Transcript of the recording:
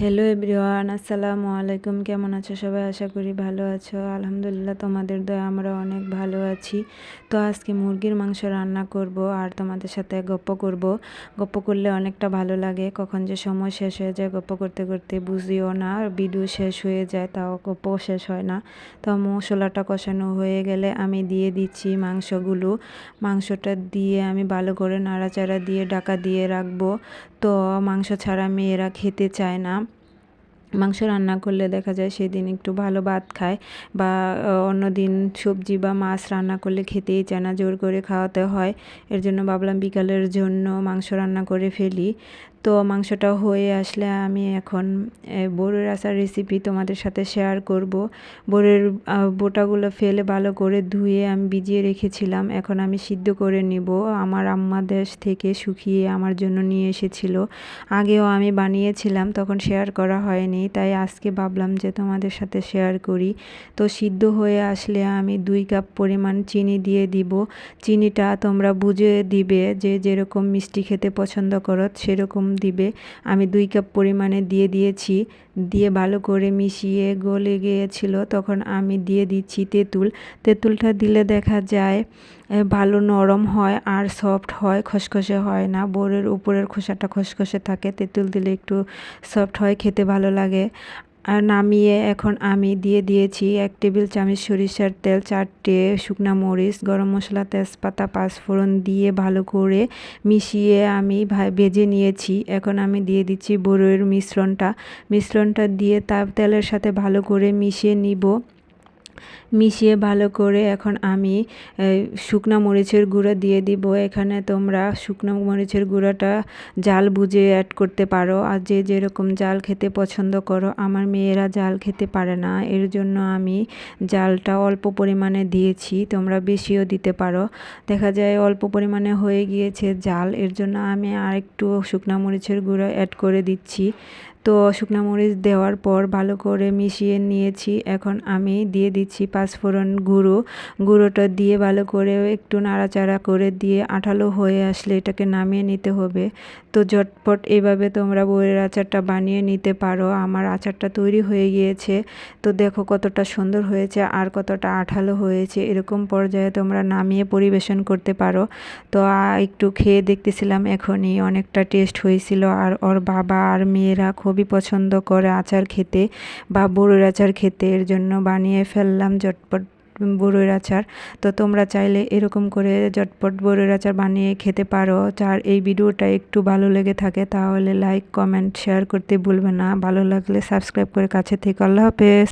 Hello everyone আসসালামু আলাইকুম কেমন আছো সবাই? আশা করি ভালো আছো। আলহামদুলিল্লাহ, তোমাদের দয়া, আমরা অনেক ভালো আছি। তো আজকে মুরগির মাংস রান্না করব আর তোমাদের সাথে গপ্প করব। গপ্প করলে অনেকটা ভালো লাগে। কখন যে সময় শেষ হয়ে যায় গপ্প করতে করতে বুঝিও না। ভিডিও শেষ হয়ে যায়, তাও গপ্প শেষ হয় না। তো মশলাটা কষানো হয়ে গেলে আমি দিয়ে দিচ্ছি মাংসগুলো। মাংসটা দিয়ে আমি ভালো করে নাড়াচাড়া দিয়ে ডাকা দিয়ে রাখব। তো মাংস ছাড়া মেয়েরা খেতে চায় না। মাংস রান্না করলে দেখা যায় সেদিন একটু ভালো ভাত খায় বা অন্য দিন সবজি বা মাছ রান্না করলে খেতেই চায় না, জোর করে খাওয়াতে হয়। এর জন্য ভাবলাম বিকালের জন্য মাংস রান্না করে ফেলি। তো মাংসটা হয়ে আসলে আমি এখন বড়ের আচার রেসিপি তোমাদের সাথে শেয়ার করব। বড়ের বোটাগুলো ফেলে ভালো করে ধুয়ে আমি ভিজিয়ে রেখেছিলাম। এখন আমি সিদ্ধ করে নিব। আমার আম্মা দেশ থেকে শুকিয়ে আমার জন্য নিয়ে এসেছিল। আগেও আমি বানিয়েছিলাম, তখন শেয়ার করা হয়নি। তাই আজকে ভাবলাম যে তোমাদের সাথে শেয়ার করি। তো সিদ্ধ হয়ে আসলে আমি দুই কাপ পরিমাণ চিনি দিয়ে দিব। চিনিটা তোমরা বুঝে দিবে যে যেরকম মিষ্টি খেতে পছন্দ করো, সেরকম দিবে। আমি দুই কাপ পরিমাণে দিয়ে দিয়েছি। দিয়ে ভালো করে মিশিয়ে গলে গিয়েছিল। তখন আমি দিয়ে দিচ্ছি তেঁতুল। তেঁতুলটা দিলে দেখা যায় ভালো নরম হয় আর সফট হয়, খসখসে হয় না। বোরের উপরের খোসাটা খসখসে থাকে। তেঁতুল দিলে একটু সফট হয়, খেতে ভালো লাগে। নামিয়ে এখন আমি দিয়ে দিয়েছি এক টেবিল চামচ সরিষার তেল, চারটে শুকনো মরিচ, গরম মশলা, তেজপাতা, পাঁচফোড়ন দিয়ে ভালো করে মিশিয়ে আমি ভেজে নিয়েছি। এখন আমি দিয়ে দিচ্ছি বড়ইয়ের মিশ্রণটা। মিশ্রণটা দিয়ে তার তেলের সাথে ভালো করে মিশিয়ে নিব। মিশিয়ে ভালো করে এখন আমি শুকনা মরিচের গুঁড়ো দিয়ে দিব। এখানে তোমরা শুকনো মরিচের গুঁড়োটা জাল বুঝে অ্যাড করতে পারো। আর যে যেরকম জাল খেতে পছন্দ করো, আমার মেয়েরা জাল খেতে পারে না। এর জন্য আমি জালটা অল্প পরিমাণে দিয়েছি, তোমরা বেশিও দিতে পারো। দেখা যায় অল্প পরিমাণে হয়ে গিয়েছে জাল, এর জন্য আমি আর একটু শুকনা মরিচের গুঁড়ো অ্যাড করে দিচ্ছি। তো শুকনো মরিচ দেওয়ার পর ভালো করে মিশিয়ে নিয়েছি। এখন আমি দিয়ে দিচ্ছি পাঁচফোড়ন গুঁড়ো। গুঁড়োটা দিয়ে ভালো করে একটু নাড়াচাড়া করে দিয়ে আঠালো হয়ে আসলে এটাকে নামিয়ে নিতে হবে। তো ঝটপট এভাবে তোমরা বইয়ের আচারটা বানিয়ে নিতে পারো। আমার আচারটা তৈরি হয়ে গিয়েছে। তো দেখো কতটা সুন্দর হয়েছে আর কতটা আঠালো হয়েছে। এরকম পর্যায়ে তোমরা নামিয়ে পরিবেশন করতে পারো। তো একটু খেয়ে দেখতেছিলাম এখনই অনেকটা টেস্ট হয়েছিল। আর ওর বাবা আর মেয়েরা খুবই পছন্দ করে আচার খেতে বা বড়ুর আচার খেতে, এর জন্য বানিয়ে ফেললাম ঝটপট বড়ুর আচার। তো তোমরা চাইলে এরকম করে ঝটপট বড়ুর আচার বানিয়ে খেতে পারো। আর এই ভিডিওটা একটু ভালো লেগে থাকে তাহলে লাইক কমেন্ট শেয়ার করতে ভুলবে না। ভালো লাগলে সাবস্ক্রাইব করে কাছে থেকে। আল্লাহ হাফেজ।